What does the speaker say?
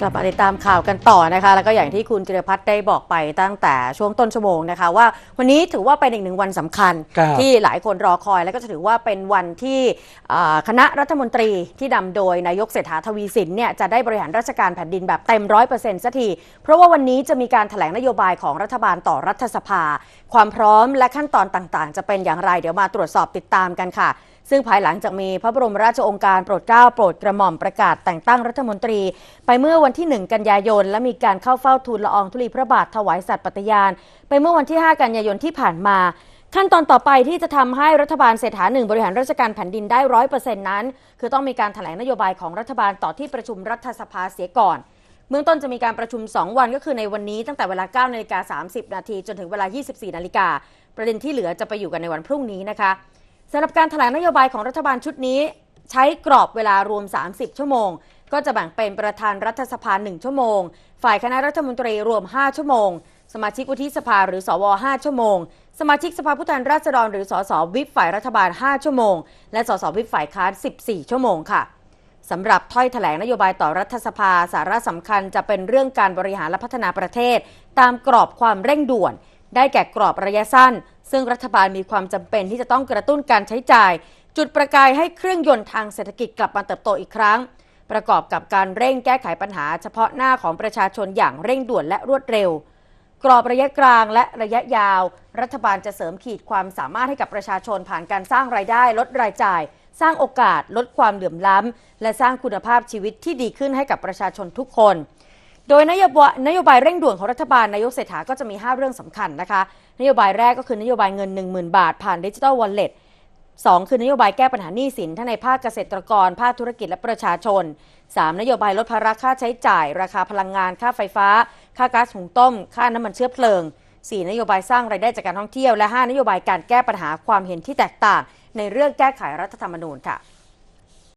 กลับมาติดตามข่าวกันต่อนะคะ แล้วก็อย่างที่คุณจิรพัฒน์ได้บอกไปตั้งแต่ช่วงต้นชั่วโมงนะคะ ว่าวันนี้ถือว่าเป็นอีกหนึ่งวันสำคัญครับที่หลายคนรอคอย แล้วก็จะถือว่าเป็นวันที่อ่าคณะรัฐมนตรีที่นำโดยนายกเศรษฐาทวีสินเนี่ยจะได้บริหารราชการแผ่นดินแบบเต็มร้อยเปอร์เซ็นต์สักที เพราะว่าวันนี้จะมีการแถลงนโยบายของรัฐบาลต่อรัฐสภา ความพร้อมและขั้นตอนต่างๆ จะเป็นอย่างไรเดี๋ยวมาตรวจสอบติดตามกันค่ะซึ่งภายหลังจากมีพระบรมราชโองการโปรดเกล้าโปรดกระหม่อมประกาศแต่งตั้งรัฐมนตรี ไปเมื่อวันที่ 1 กันยายน และมีการเข้าเฝ้าทูลละอองธุลีพระบาทถวายสัตย์ปฏิญาณ ไปเมื่อวันที่ 5 กันยายนที่ผ่านมาขั้นตอนต่อไปที่จะทำให้รัฐบาลเศรษฐาหนึ่งบริหารราชการแผ่นดินได้ร้อยเปอร์เซ็นต์นั้น คือต้องมีการแถลงนโยบายของรัฐบาลต่อที่ประชุมรัฐสภาเสียก่อน เบื้องต้นจะมีการประชุม 2 วันก็คือในวันนี้ตั้งแต่เวลา9นาฬิกา30 นาทีจนถึงเวลา 24 นาฬิกาประเด็นที่เหลือจะไปอยู่กันในวันพรุ่งนี้นะคะ สำหรับการแถลงนโยบายของรัฐบาลชุดนี้ ใช้กรอบเวลารวม 30 ชั่วโมง ก็จะแบ่งเป็นประธานรัฐสภา 1 ชั่วโมง ฝ่ายคณะรัฐมนตรีรวม 5 ชั่วโมง สมาชิกวุฒิสภาหรือสว 5 ชั่วโมง สมาชิกสภาผู้แทนราษฎรหรือสสวิปฝ่ายรัฐบาล 5 ชั่วโมง และสสวิปฝ่ายค้าน 14 ชั่วโมงค่ะสำหรับถ้อยแถลงนโยบายต่อรัฐสภาสาระสำคัญจะเป็นเรื่องการบริหารและพัฒนาประเทศ ตามกรอบความเร่งด่วน ได้แก่กรอบระยะสั้น ซึ่งรัฐบาลมีความจำเป็นที่จะต้องกระตุ้นการใช้จ่าย จุดประกายให้เครื่องยนต์ทางเศรษฐกิจกลับมาเติบโตอีกครั้ง ประกอบกับการเร่งแก้ไขปัญหาเฉพาะหน้าของประชาชนอย่างเร่งด่วนและรวดเร็ว กรอบระยะกลางและระยะยาว รัฐบาลจะเสริมขีดความสามารถให้กับประชาชนผ่านการสร้างรายได้ ลดรายจ่าย สร้างโอกาส ลดความเหลื่อมล้ำและสร้างคุณภาพชีวิตที่ดีขึ้นให้กับประชาชนทุกคน โดยนโยบายนโยบายเร่งด่วนของรัฐบาลนายกเศรษฐาก็จะมี 5 เรื่องสำคัญนะคะ นโยบายแรกก็คือนโยบายเงิน 10,000 บาท ผ่านดิจิทัลวอลเล็ตสองคือนโยบายแก้ปัญหาหนี้สินทั้งในภาคเกษตรกร ภาคธุรกิจและประชาชน 3. นโยบายลดภาระค่าใช้จ่าย ราคาพลังงาน ค่าไฟฟ้า ค่าก๊าซหุงต้ม ค่าน้ำมันเชื้อเพลิง 4. นโยบายสร้างรายได้จากการท่องเที่ยว และ 5 นโยบายการแก้ปัญหาความเห็นที่แตกต่าง ในเรื่องแก้ไขรัฐธรรมนูญค่ะ